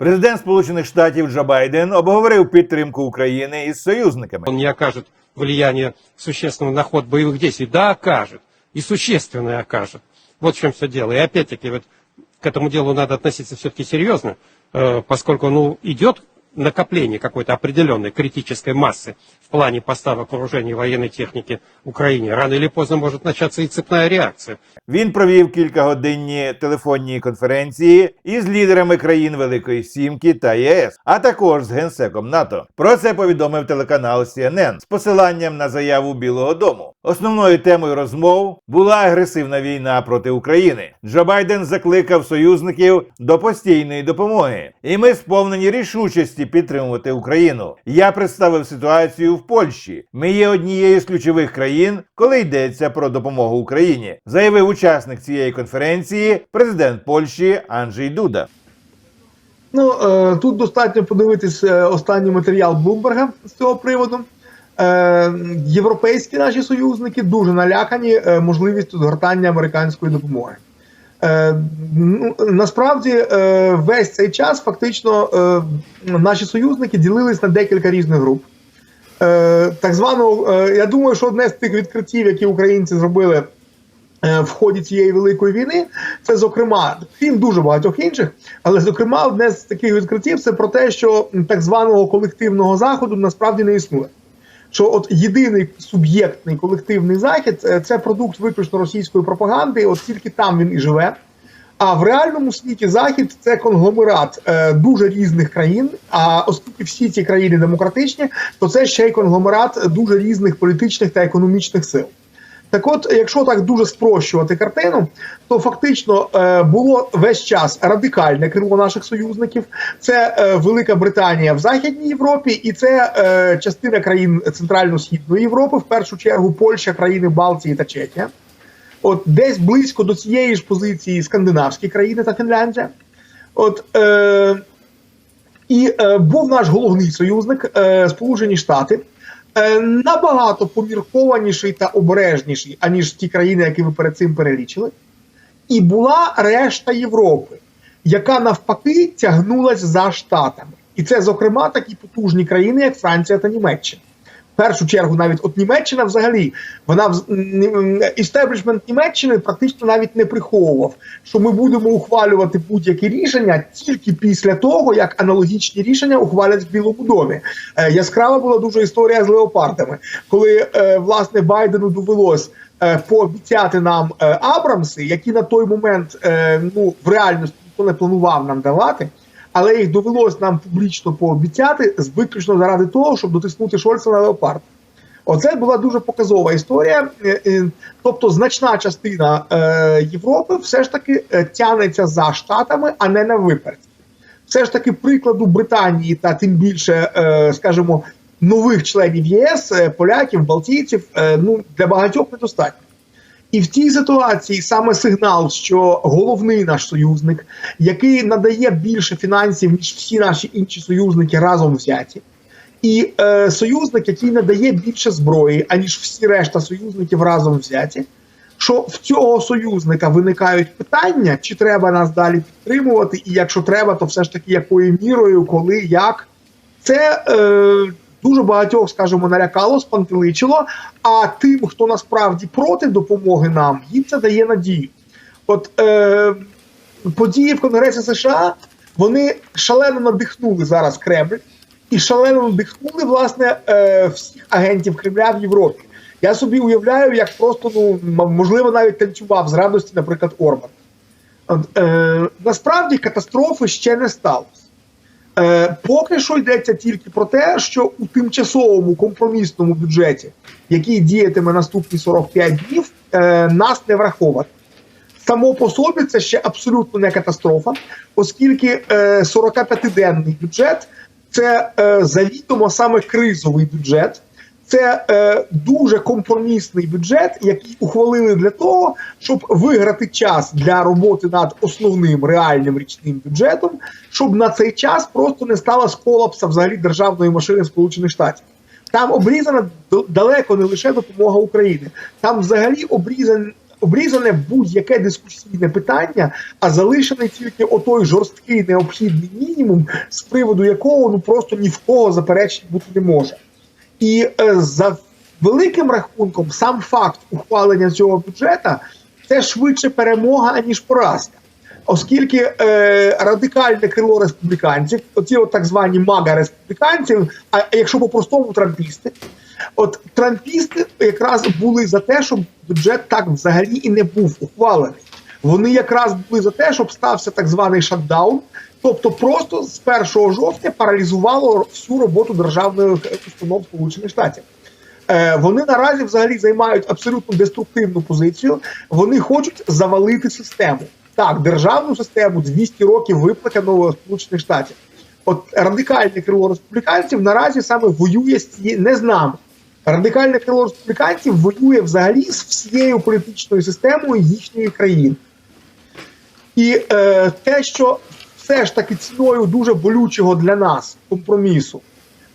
Президент Сполучених Штатів Джо Байден обговорив підтримку України із союзниками. Он не окажет влияния существенного на ход боевых действий. Да, окажет. И существенное окажет. Вот в чем все дело. И опять-таки, вот к этому делу надо относиться все-таки серьезно, э, поскольку ну, идет накопление какой-то определенной критической массы в плане поставок вооружений и военной техники Украине. Рано или поздно может начаться и цепная реакция. Він провів кількагодинні телефонні конференції із лідерами країн Великої Сімки та ЄС, а також з генсеком НАТО. Про це повідомив телеканал CNN з посиланням на заяву Білого Дому. Основною темою розмов була агресивна війна проти України. Джо Байден закликав союзників до постійної допомоги, і ми сповнені рішучості підтримувати Україну. Я представив ситуацію в Польщі. Ми є однією з ключових країн, коли йдеться про допомогу Україні, заявив учасник цієї конференції, президент Польщі Анджей Дуда. Ну е, тут достатньо подивитись е, останній матеріал Блумберга з цього приводу. Е, європейські наші союзники дуже налякані е, можливістю згортання американської допомоги. Е, ну, насправді весь цей час фактично наші союзники ділились на декілька різних груп. Так звану, е, я думаю, що одне з тих відкриттів, які українці зробили в ході цієї великої війни, це зокрема, крім дуже багатьох інших, але зокрема, одне з таких відкриттів це про те, що так званого колективного заходу насправді не існує. Що от єдиний суб'єктний колективний захід е, це продукт виключно російської пропаганди, от тільки там він і живе. А в реальному світі захід це конгломерат е, дуже різних країн. А оскільки всі ці країни демократичні, то це ще й конгломерат дуже різних політичних та економічних сил. Так, от, якщо так дуже спрощувати картину, то фактично е, було весь час радикальне крило наших союзників. Це е, Велика Британія в Західній Європі, і це е, частина країн Центрально-Східної Європи, в першу чергу Польща, країни Балтії та Чехія. От десь близько до цієї ж позиції скандинавські країни та Фінляндія. От е, і е, був наш головний союзник е, Сполучені Штати. Е, набагато поміркованіший та обережніший, аніж ті країни, які ви перед цим перелічили. І була решта Європи, яка навпаки тягнулась за Штатами. І це, зокрема, такі потужні країни, як Франція та Німеччина. Першу чергу, навіть от Німеччина взагалі, вона істеблішмент Німеччини практично навіть не приховував, що ми будемо ухвалювати будь-які рішення тільки після того, як аналогічні рішення ухвалять в Білому домі. Е, яскрава була дуже історія з леопардами, коли е, власне Байдену довелось е, пообіцяти нам е, Абрамси, які на той момент е, ну в реальності ніхто не планував нам давати. Але їх довелось нам публічно пообіцяти виключно заради того, щоб дотиснути Шольца на леопард. Оце була дуже показова історія. Е, е, Тобто, значна частина е, Європи все ж таки тянеться за штатами, а не на випередки. Все ж таки, прикладу Британії та тим більше, скажімо, нових членів ЄС, поляків, балтійців, ну для багатьох недостатньо. І в цій ситуації саме сигнал, що головний наш союзник, який надає більше фінансів ніж всі наші інші союзники разом взяті, і е, союзник, який надає більше зброї, аніж всі решта союзників разом взяті. Що в цього союзника виникають питання, чи треба нас далі підтримувати, і якщо треба, то все ж таки якою мірою, коли, як. Це е, дуже багатьох, скажімо, налякало, спантеличило. А тим, хто насправді проти допомоги нам, їм це дає надію. От е, події в Конгресі США вони шалено надихнули зараз Кремль і шалено надихнули власне е, всіх агентів Кремля в Європі. Я собі уявляю, як просто ну можливо навіть танцював з радості, наприклад, Орбан. Е, насправді катастрофи ще не сталося. Е, поки що йдеться тільки про те, що у тимчасовому компромісному бюджеті, який діятиме наступні 45 днів, е, нас не враховано. Само по собі це ще абсолютно не катастрофа, оскільки е, 45-денний бюджет це е, завідомо саме кризовий бюджет. Це е, дуже компромісний бюджет, який ухвалили для того, щоб виграти час для роботи над основним реальним річним бюджетом, щоб на цей час просто не сталося колапса взагалі державної машини Сполучених Штатів. Там обрізана далеко не лише допомога Україні, там взагалі обрізан обрізане будь-яке дискусійне питання, а залишений тільки отой жорсткий необхідний мінімум, з приводу якого ну просто ні в кого заперечень бути не може. І е, за великим рахунком, сам факт ухвалення цього бюджета це швидше перемога, аніж поразка. Оскільки е, радикальне крило республіканців, оці от так звані мага республіканців, а якщо по-простому трампісти, от трампісти якраз були за те, щоб бюджет так взагалі і не був ухвалений. Вони якраз були за те, щоб стався так званий шатдаун, тобто просто з 1 жовтня паралізувало всю роботу державної установ Сполучених Штатів. Е, вони наразі взагалі займають абсолютно деструктивну позицію. Вони хочуть завалити систему. Так, державну систему 200 років виплаканого Сполучених Штатів. От радикальне крило республіканців наразі саме воює з цією не з нами. Радикальне крило республіканців воює взагалі з всією політичною системою їхньої країни. І е, те, що все ж таки ціною дуже болючого для нас компромісу,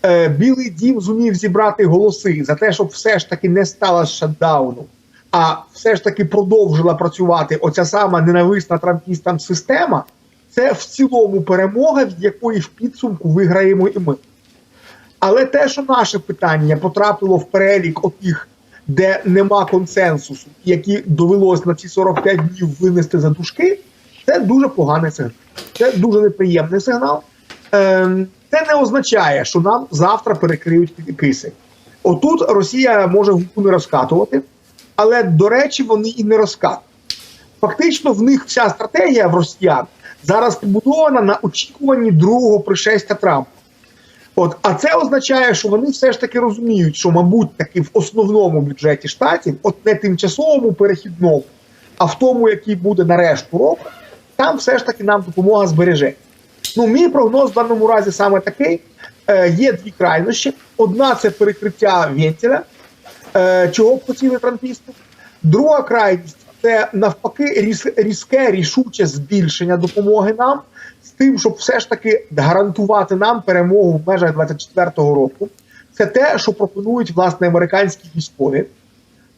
е, Білий дім зумів зібрати голоси за те, щоб все ж таки не стало шатдауну, а все ж таки продовжила працювати оця сама ненависна трампістам система. Це в цілому перемога, від якої в підсумку виграємо і ми. Але те, що наше питання потрапило в перелік отих, де нема консенсусу, які довелось на ці 45 днів винести за дужки, це дуже поганий сигнал. Це дуже неприємний сигнал. Ем, Це не означає, що нам завтра перекриють кисень. Отут Росія може губу не розкатувати, але, до речі, вони і не розкатують. Фактично, в них вся стратегія в росіян зараз побудована на очікуванні другого пришестя Трампа. От, а це означає, що вони все ж таки розуміють, що, мабуть, таки в основному бюджеті штатів, от не тимчасовому перехідному, а в тому, який буде на решту року, там все ж таки нам допомога збереже. Ну, мій прогноз в даному разі саме такий: Е, є дві крайнощі. Одна це перекриття вентиля, е, чого б хотіли трампісти. Друга крайність це навпаки різ, різке, рішуче збільшення допомоги нам з тим, щоб все ж таки гарантувати нам перемогу в межах 24-го року. Це те, що пропонують власне американські військові.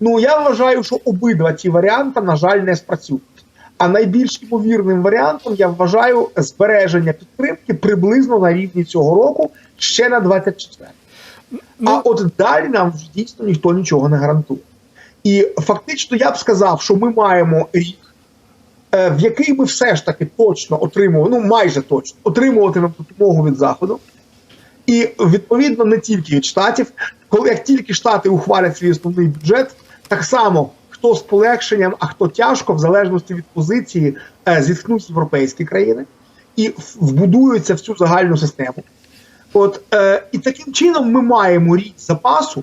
Ну я вважаю, що обидва ці варіанти, на жаль, не спрацюють. А найбільш ймовірним варіантом я вважаю збереження підтримки приблизно на рівні цього року ще на 24. а от далі нам вже дійсно ніхто нічого не гарантує. І фактично я б сказав, що ми маємо рік, е, в який ми все ж таки точно отримували, ну майже точно отримуватимемо допомогу від заходу. І відповідно не тільки від штатів, коли як тільки штати ухвалять свій основний бюджет, так само хто з полегшенням, а хто тяжко, в залежності від позиції, е, зіткнуть європейські країни і вбудуються в цю загальну систему. От е, і таким чином ми маємо рік запасу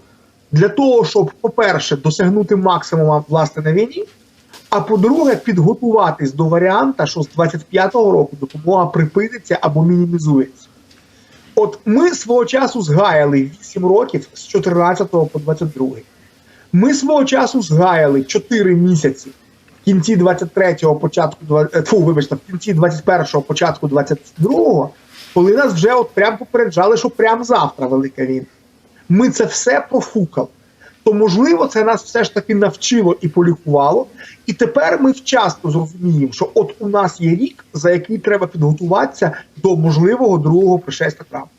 для того, щоб, по-перше, досягнути максимума власне на війні. А по-друге, підготуватись до варіанта, що з 25-го року допомога припиниться або мінімізується. От ми свого часу згаяли 8 років з 14 по 22. Ми свого часу згаяли 4 місяці в кінці 23-го, початку е, фу, вибачте, в кінці 21-го, початку 22-го, коли нас вже от прям попереджали, що прямо завтра велика війна. Ми це все профукали. То можливо, це нас все ж таки навчило і полікувало. І тепер ми вчасно зрозуміємо, що от у нас є рік, за який треба підготуватися до можливого другого пришестя Трампа.